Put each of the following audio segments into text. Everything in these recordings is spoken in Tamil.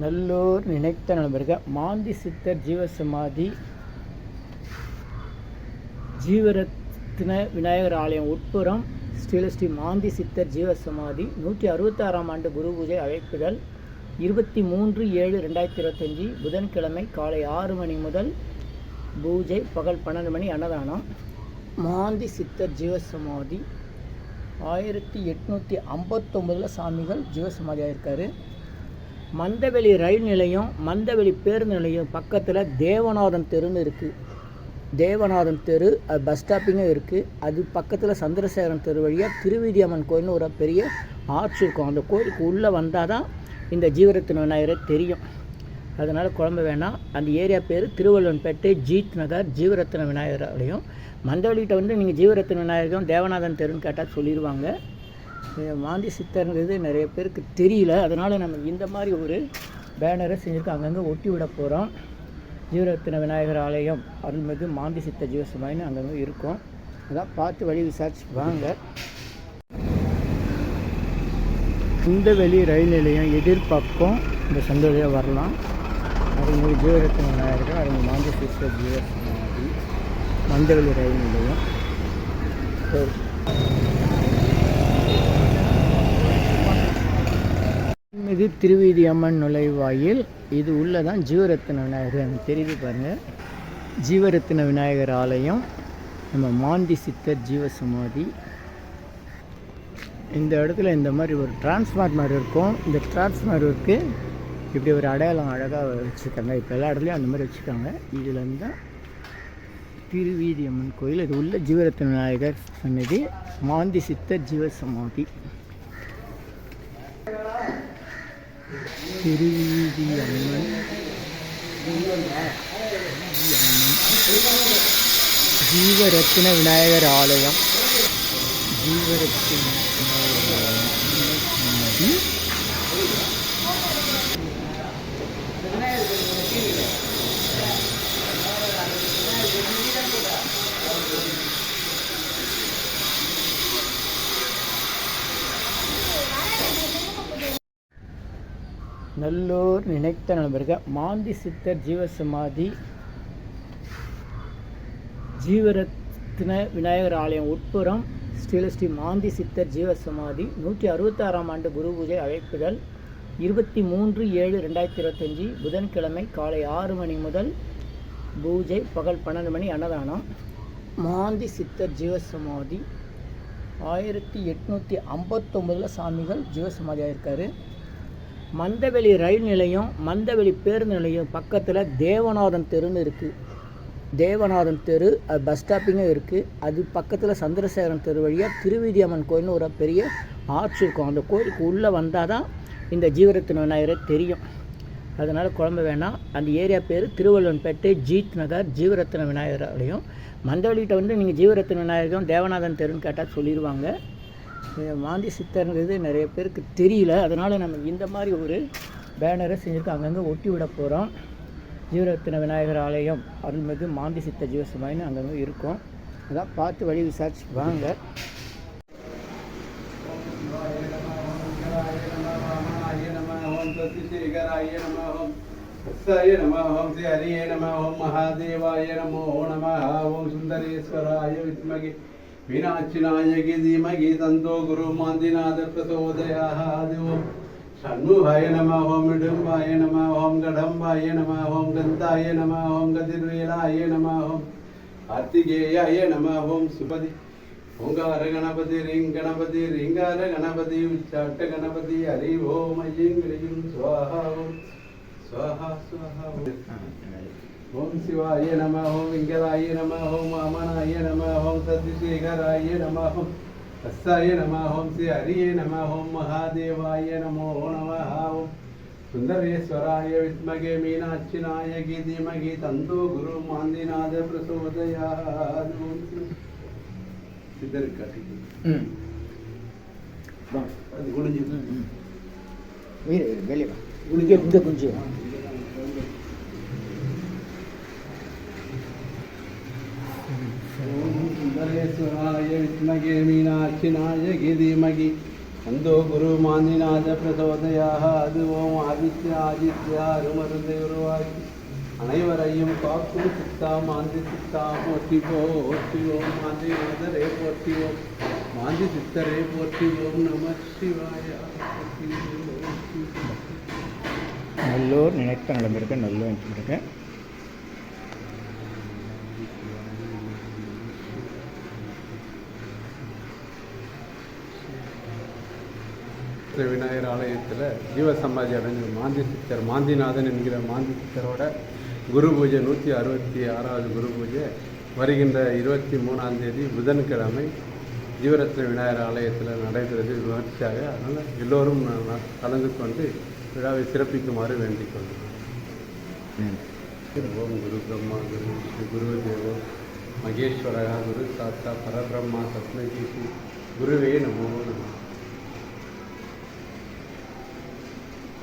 நல்லோர் நினைத்த நண்பர்கள் மாந்தி சித்தர் ஜீவசமாதி ஜீவரத்ன விநாயகர் ஆலயம் உட்புறம் ஸ்ரீலஸ்ரீ மாந்தி சித்தர் ஜீவசமாதி நூற்றி அறுபத்தாறாம் ஆண்டு குரு பூஜை அழைப்புதல் இருபத்தி மூன்று ஏழு ரெண்டாயிரத்தி இருபத்தஞ்சி புதன்கிழமை காலை ஆறு மணி முதல் பூஜை பகல் பன்னெண்டு மணி அன்னதானம். மாந்தி சித்தர் ஜீவசமாதி ஆயிரத்தி எட்நூற்றி ஐம்பத்தொம்பதில் சாமிகள் ஜீவசமாதியாக இருக்கார் மந்தவெளி ரயில் நிலையம் மந்தவெளி பேருந்து நிலையம் பக்கத்தில் தேவநாதன் தெருன்னு இருக்குது தேவநாதன் தெரு அது பஸ் ஸ்டாப்பிங்கும் இருக்குது அது பக்கத்தில் சந்திரசேகரன் தெரு வழியாக திருவிதியம்மன் கோயில்னு ஒரு பெரிய ஆர்ச் இருக்கும். அந்த கோயிலுக்கு உள்ளே வந்தால் தான் இந்த ஜீவரத்தின விநாயகரை தெரியும். அதனால் குழம்ப வேணாம். அந்த ஏரியா பேர் திருவள்ளுவன்பேட்டை ஜீத் நகர் ஜீவரத்தின விநாயகர் ஆலயம் மந்தவெளிகிட்ட வந்து நீங்கள் ஜீவரத்ன விநாயகரும் தேவநாதன் தெருன்னு கேட்டால் சொல்லிடுவாங்க இந்த மாந்தி சித்தருங்கிறது நிறைய பேருக்கு தெரியல. அதனால் நம்ம இந்த மாதிரி ஒரு பேனரை செஞ்சுருக்கோம் அங்கங்கே ஒட்டி விட போகிறோம் ஜீவரத்தின விநாயகர் ஆலயம் அருள்மிகு மாந்தி சித்த ஜீவசமாயின்னு அங்கங்கே இருக்கும். அதான் பார்த்து வழி விசாரிச்சு வாங்க. இந்த ரயில் நிலையம் எதிர்பக்கம் இந்த சந்த வரலாம். அருள்மிகு ஜீவரத்ன விநாயகர் அருள்மிகு மாந்தி சித்த ஜீவசமாதி மந்தவெளி ரயில் நிலையம். சரி இது திருவீதி அம்மன் நுழைவாயில் இது உள்ளே தான் ஜீவரத்தின விநாயகர். எனக்கு தெரியுது பாருங்கள் ஜீவரத்தின விநாயகர் ஆலயம் நம்ம மாந்தி சித்தர் ஜீவசமாதி. இந்த இடத்துல இந்த மாதிரி ஒரு டிரான்ஸ்ஃபார்மர் இருக்கும். இந்த டிரான்ஸ்ஃபார்மருக்கு இப்படி ஒரு அடையாளம் அழகாக வச்சுருக்காங்க. இப்போ எல்லா இடத்துலையும் அந்த மாதிரி வச்சுருக்காங்க. இதில் தான் திருவீதி அம்மன் கோயில் இது உள்ள ஜீவரத்ன விநாயகர் சன்னதி மாந்தி சித்தர் ஜீவசமாதி. திருவீதி அம்மன் ஜீவரத்தின விநாயகர் நல்லோர் நினைத்த நண்பர்கள். மாந்தி சித்தர் ஜீவசமாதி ஜீவரத்ன விநாயகர் ஆலயம் உட்புறம் ஸ்ரீலஸ்ரீ மாந்தி சித்தர் ஜீவசமாதி நூற்றி அறுபத்தாறாம் ஆண்டு குரு பூஜை அழைப்புதல் இருபத்தி மூன்று ஏழு ரெண்டாயிரத்தி இருபத்தஞ்சி புதன்கிழமை காலை ஆறு மணி முதல் பூஜை பகல் பன்னெண்டு மணி அன்னதானம். மாந்தி சித்தர் ஜீவசமாதி ஆயிரத்தி எட்நூற்றி ஐம்பத்தொம்பதில் சாமிகள் ஜீவசமாதியாக இருக்கார் மந்தவெளி ரயில் நிலையம் மந்தவெளி பேருந்து நிலையம் பக்கத்தில் தேவநாதன் தெருன்னு இருக்குது தேவநாதன் தெரு அது பஸ் ஸ்டாப்பிங்கும் இருக்குது அது பக்கத்தில் சந்திரசேகரன் தெரு வழியாக திருவிதியம்மன் கோயில்னு ஒரு பெரிய ஆர்ச் இருக்கும். அந்த கோயிலுக்கு உள்ளே வந்தால் தான் இந்த ஜீவரத்தின விநாயகரை தெரியும். அதனால் குழம்ப வேணாம். அந்த ஏரியா பேர் திருவள்ளுவன்பேட்டை ஜீத் நகர் ஜீவரத்தின விநாயகர் ஆலயம் மந்தவெளிகிட்ட வந்து நீங்கள் ஜீவரத்ன விநாயகரும் தேவநாதன் தெருன்னு கேட்டால் சொல்லிடுவாங்க இந்த மாந்தி சித்தருங்கிறது நிறைய பேருக்கு தெரியல. அதனால் நம்ம இந்த மாதிரி ஒரு பேனரை செஞ்சுருக்கோம் அங்கங்கே ஒட்டி விட போகிறோம் ஜீவரத்தின விநாயகர் ஆலயம் அருள்மிகு மாந்தி சித்த ஜீவசமாயின்னு அங்கங்கே இருக்கும். அதான் பார்த்து வழி விசாரிச்சு வாங்க. சரிய நம ஓம் ஸ்ரீ ஹரியே நம ஓம் மகாதேவாய நமோ நம ஓம் சுந்தரேஸ்வராய வித்மகி மீனாட்சி நாயகி தீமகி தந்தோ குரு மாந்திநாத பிரசோதயாத் ஓம் ஷண்முகாய நம ஓம் இடும்பாய நம ஓம் கடம்பாய நம ஓம் கந்தாய நம ஓம் கதிர்வேலாய நம ஓம் கார்த்திகேயாய நம ஓம் சுபதி. ஓங்கார கணபதி ரிங் கணபதி ரிங்கார கணபதி உச்சாட்ட கணபதி ஹரி ஓம் ஐயங்கிரியும் சுவாஹா ஓம் சுவாஹா சுவாஹா ஓம் சிவாய நம ஓம் வெங்கடாய நம ஓம் வாமனாய நம ஓம் சத்யசேகராய நம ஓம் அஸ்ஸாய நம ஓம் ஸ்ரீ ஹரியே நம ஓம் மகாதேவாய நமோ நம ஓம் சுந்தரேஸ்வராய வித்மகே மீனாட்சி நாயகி தீமகி தந்தோ குரு மாந்திநாத பிரசோதயாத். ஓம் ஸ்ரீ சித்தர் காட்டி ம். வாங்க அது குடிஞ்சு வெளியே வா. இங்கே இந்த கொஞ்சம் ஓம் சுந்தரேஸ்வராய வித்மகே மீனாட்சி நாயகி தீமகி தந்தோ குரு மாந்திநாத பிரசோதயாக அது ஓம் ஆதித்ய ஆதித்யா அருமருந்தை உருவாக்கி அனைவரையும் காக்கும் சித்தா மாந்தி சித்தா போற்றி போற்றி ஓம் மாந்திநாதரே போற்றிவோம் மாந்தி சித்தரே போற்றிவோம் நம சிவாய போற்றி நல்லோர் நினைத்த நடந்திருக்க நல்லோர் நினைச்சிருக்க விநாயகர் ஆலயத்தில் ஜீவசமாதி அடைஞ்ச மாந்தி சித்தர் மாந்திநாதன் என்கிற மாந்தி சித்தரோட குரு பூஜை நூற்றி அறுபத்தி ஆறாவது குரு பூஜை வருகின்ற இருபத்தி மூணாம் தேதி புதன்கிழமை ஜீவரத்ன விநாயகர் ஆலயத்தில் நடைபெறுது விமர்சையாக. அதனால் எல்லோரும் கலந்து கொண்டு விழாவை சிறப்பிக்குமாறு வேண்டிக் கொள்கிறோம் ஓம் குரு பிரம்மா குரு குரு தேவோ மகேஸ்வரா குரு சாத்தா பரபிரம்மா ஸ்ரீ குருவே நமோ நம.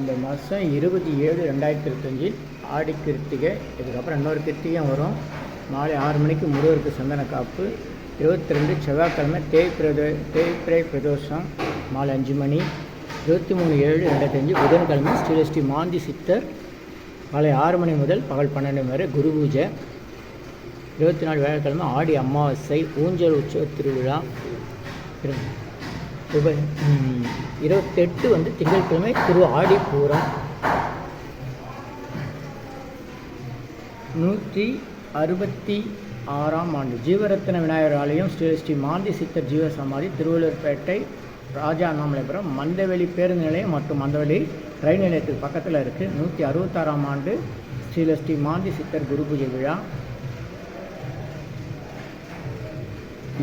இந்த மாதம் இருபத்தி ஏழு ரெண்டாயிரத்தி இருபத்தஞ்சில் ஆடி கிருத்திகை இதுக்கப்புறம் இன்னொரு கிருத்திகையும் வரும். மாலை ஆறு மணிக்கு முருகருக்கு சந்தன காப்பு. இருபத்தி ரெண்டு செவ்வாய்க்கிழமை தேய்பிரதோ தேய்பிரை பிரதோஷம் மாலை அஞ்சு மணி. இருபத்தி மூணு ஏழு ரெண்டாயிரத்தஞ்சு புதன்கிழமை புதன்கிழமை ஸ்ரீலஸ்ரீ மாந்தி சித்தர் காலை ஆறு மணி முதல் பகல் பன்னெண்டு மணி வரை குரு பூஜை. இருபத்தி நாலு வியாழக்கிழமை ஆடி அமாவாசை ஊஞ்சல் உற்சவ திருவிழா. இரு- இருபத்தெட்டு வந்து திங்கட்கிழமை திரு ஆடி பூரம் நூற்றி அறுபத்தி ஆறாம் ஆண்டு ஜீவரத்ன விநாயகர் ஆலயம் ஸ்ரீ ஸ்ரீ மாந்தி சித்தர் ஜீவ சமாதி திருவள்ளூர்பேட்டை ராஜா அண்ணாமலைபுரம் மந்தவெளி பேருந்து நிலையம் மற்றும் மந்தவெளி ரயில் நிலையத்துக்கு பக்கத்தில் இருக்குது நூற்றி அறுபத்தாறாம் ஆண்டு ஸ்ரீ ஸ்ரீ மாந்தி சித்தர் குரு பூஜை விழா.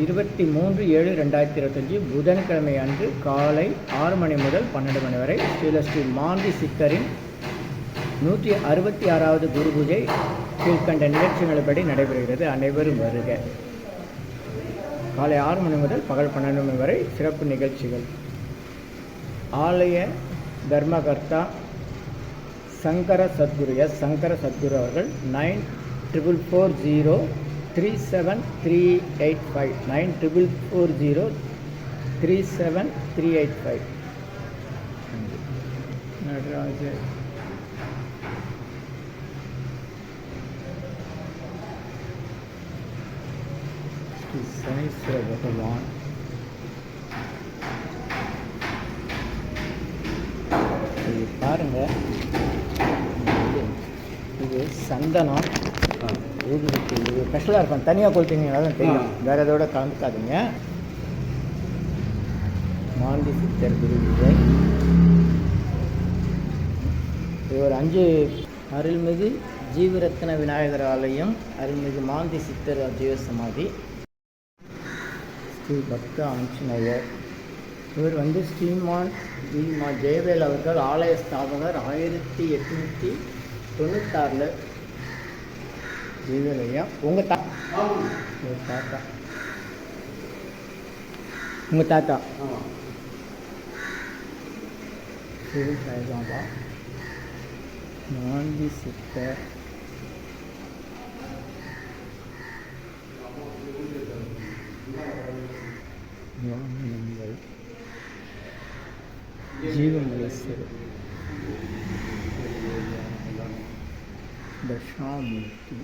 இருபத்தி மூன்று ஏழு ரெண்டாயிரத்தி இருபத்தஞ்சி புதன்கிழமை அன்று காலை ஆறு மணி முதல் பன்னெண்டு மணி வரை ஸ்ரீலஸ்ரீ மாந்தி சித்தரின் நூற்றி அறுபத்தி ஆறாவது குரு பூஜை கீழ்கண்ட நிகழ்ச்சிகளின்படி நடைபெறுகிறது. அனைவரும் வருக. காலை ஆறு மணி முதல் பகல் பன்னெண்டு மணி வரை சிறப்பு நிகழ்ச்சிகள். ஆலய தர்மகர்த்தா சங்கர சத்குரு எஸ் சங்கர சத்குரு அவர்கள் nine triple four zero three seven three eight five nine triple four zero three seven three eight five Natarajar Sri Saneeswara பகவான். இது பாருங்க. இது- இது சந்தனம் ஊதுபத்தி இது ஸ்பெஷலாக இருக்கும். தனியாக கொடுத்தீங்கன்னா தான் தெரியும். வேற இதோட கலந்துக்காதீங்க. மாந்தி சித்தர் குரு விஜய் இது ஒரு அஞ்சு அருள்மிகு ஜீவரத்ன விநாயகர் ஆலயம் அருள்மிகு மாந்தி சித்தர் ஜீவ சமாதி. ஸ்ரீ பக்த ஆஞ்சநேயர். இவர் வந்து ஸ்ரீமான் ஜெயவேல் அவர்கள் ஆலய ஸ்தாபகர் ஆயிரத்தி எட்நூற்றி தொண்ணூத்தாறில் ஜெயவேல் ஐயா உங்கள் தா ஆமாம் உங்கள் தாத்தா. உங்கள் தாத்தா. சிறு சாய்பாபா மாந்தி சித்தர் வாகனங்கள் ஜீவமலேஸ்வரர் தஷாமூர்த்தி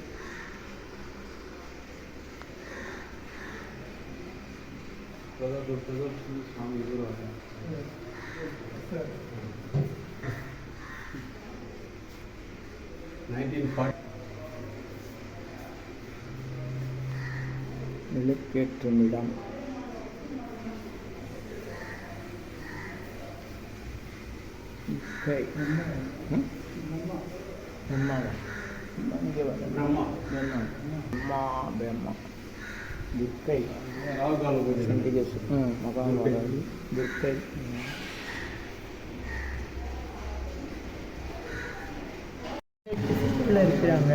சுவாமி குருவாக நைன்டீன் ஃபார்ட்டி விளக்கேற்றும் இடம் இக்கை ம்? பிரம்மாவா? இங்கே வர பிரம்மா. பிரம்மா அம்மா பிரம்மா துர்க்கை சிண்டிகேஸ்வரி ம் மகாபாரதி துர்க்கை இருக்கிறாங்க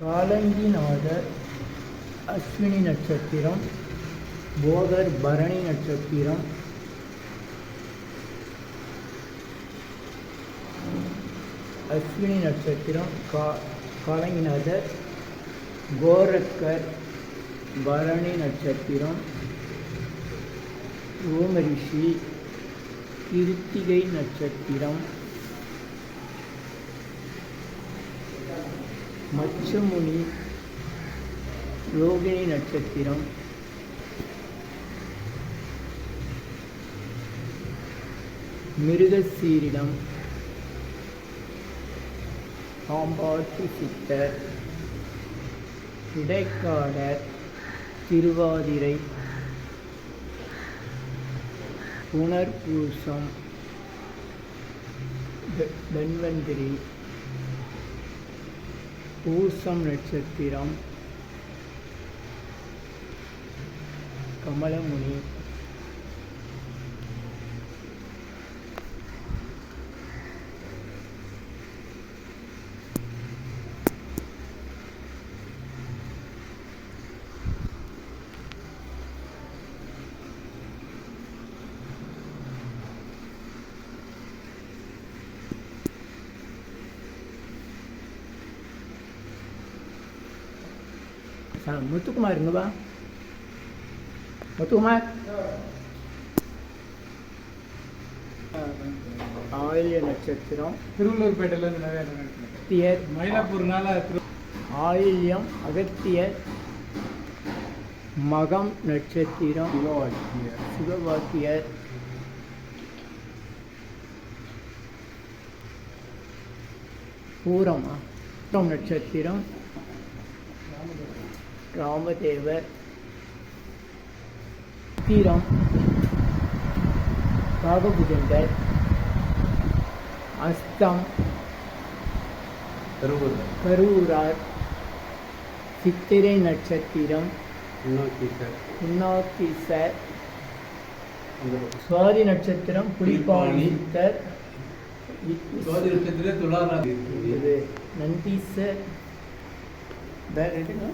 காலங்கிநாதர் அஸ்வினி நட்சத்திரம் போகர் பரணி நட்சத்திரம் அஸ்வினி நட்சத்திரம் கா காலங்கிநாதர் கோரக்கர் பரணி நட்சத்திரம் ஓமரிஷி கிருத்திகை நட்சத்திரம் மச்சமுனி ரோகிணி நட்சத்திரம் மிருகசீரிடம் பாம்பாட்டி சித்தர் இடைக்காடர் திருவாதிரை புனர்பூசம் தன்வந்திரி பூசம் நட்சத்திரம் கமலமுனி முத்துக்குமார் இங்க வா முத்துக்குமார் ஆயில்ய நட்சத்திரம் திருவள்ளூர்பேட்டையில நிறைய. அகத்தியர் மயிலாப்பூர்னால ஆயில்யம் அகத்தியர் மகம் நட்சத்திரம் சிவவாக்கியர். சிவவாக்கியர் பூரமா பூரம் நட்சத்திரம் ராமதேவர். தீரம். காகபுஜண்டர் அஸ்தம். கரூரார் சித்திரை நட்சத்திரம். உன்னாக்கீசர் சுவாதி நட்சத்திரம். சித்தர். சுவாதி நட்சத்திரே துளாராதி நந்தீசர். வேற எதுங்க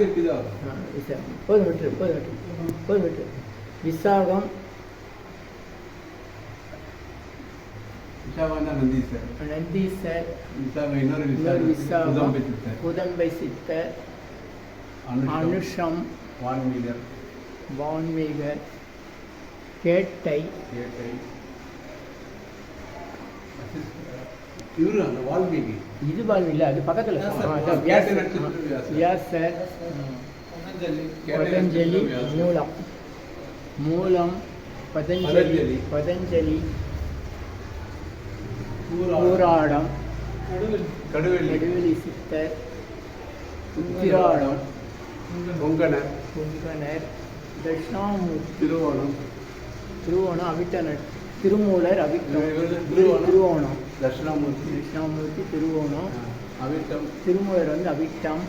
விட்டுரு போதும் விட்டுரு போதும் விட்டுரு விசாகம் விசாவானா நந்தி சார் நந்தீசர் விசாக இன்னொரு இன்னொரு விசாகம் விசாகம் புதம்பை சித்தர் புதம்பை சித்தர் அனுஷம் அனுஷம் வான்மீகர் வான்மீகர் கேட்டை கேட்டை இவரு அந்த வால்மீகி இது இல்லை அது பக்கத்தில் வியாசர். பதஞ்சலி. மூலம். மூலம் பதஞ்சலி பதஞ்சலி. கடுவெள்ளி நெடுவெளி சித்தர். உத்திராடம் பொங்கனர் குங்கனர் தட்சிணாமூர்த்தி. திருவோணம். திருவோணம் அவிட்டனர். திருமூலர் அவிட்டம் இவரு திருவோணம். தட்சிணாமூர்த்தி தட்சிணாமூர்த்தி திருவோணம். அவிட்டம் திருமூலர் வந்து அவிட்டம்.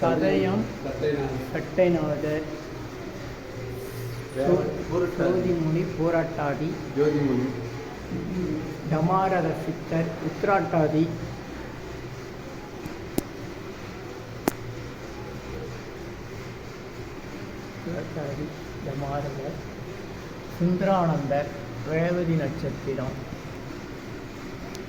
சதயம் சட்டைநாதர் சோதிமுனி போராட்டாதி. ஜோதிமுனி. டமாரத சித்தர் உத்ராட்டாதி உத்ராட்டாதி டமாரதர் சுந்தரானந்தர் ரேவதி நட்சத்திரம்.